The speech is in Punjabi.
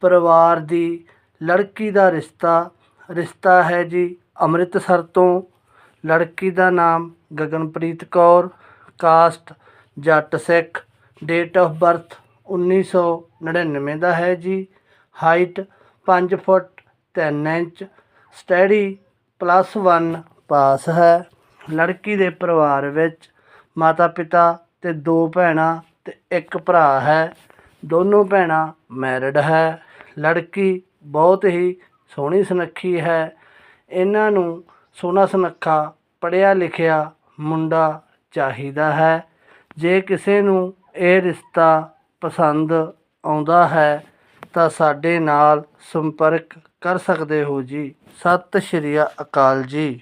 ਪਰਿਵਾਰ ਦੀ ਲੜਕੀ ਦਾ ਰਿਸ਼ਤਾ ਰਿਸ਼ਤਾ ਹੈ ਜੀ ਅੰਮ੍ਰਿਤਸਰ ਤੋਂ। ਲੜਕੀ ਦਾ ਨਾਮ Gaganpreet Kaur, caste Jatt Sikh date of birth 1999 ਦਾ ਹੈ ਜੀ। Height 5 foot 3 inch study plus 1 pass ਹੈ। ਲੜਕੀ ਦੇ ਪਰਿਵਾਰ ਵਿੱਚ ਮਾਤਾ ਪਿਤਾ ਤੇ ਦੋ ਭੈਣਾਂ ਤੇ ਇੱਕ ਭਰਾ ਹੈ। ਦੋਨੋਂ ਭੈਣਾਂ ਮੈਰਿਡ ਹੈ। ਲੜਕੀ ਬਹੁਤ ਹੀ ਸੋਹਣੀ ਸੁਨੱਖੀ ਹੈ। ਇਹਨਾਂ ਨੂੰ ਸੋਹਣਾ ਸੁਨੱਖਾ ਪੜ੍ਹਿਆ ਲਿਖਿਆ ਮੁੰਡਾ ਚਾਹੀਦਾ ਹੈ। ਜੇ ਕਿਸੇ ਨੂੰ ਇਹ ਰਿਸ਼ਤਾ ਪਸੰਦ ਆਉਂਦਾ ਹੈ, ਤਾਂ ਸਾਡੇ ਨਾਲ ਸੰਪਰਕ ਕਰ ਸਕਦੇ ਹੋ ਜੀ। ਸਤਿ ਸ਼੍ਰੀ ਅਕਾਲ ਜੀ।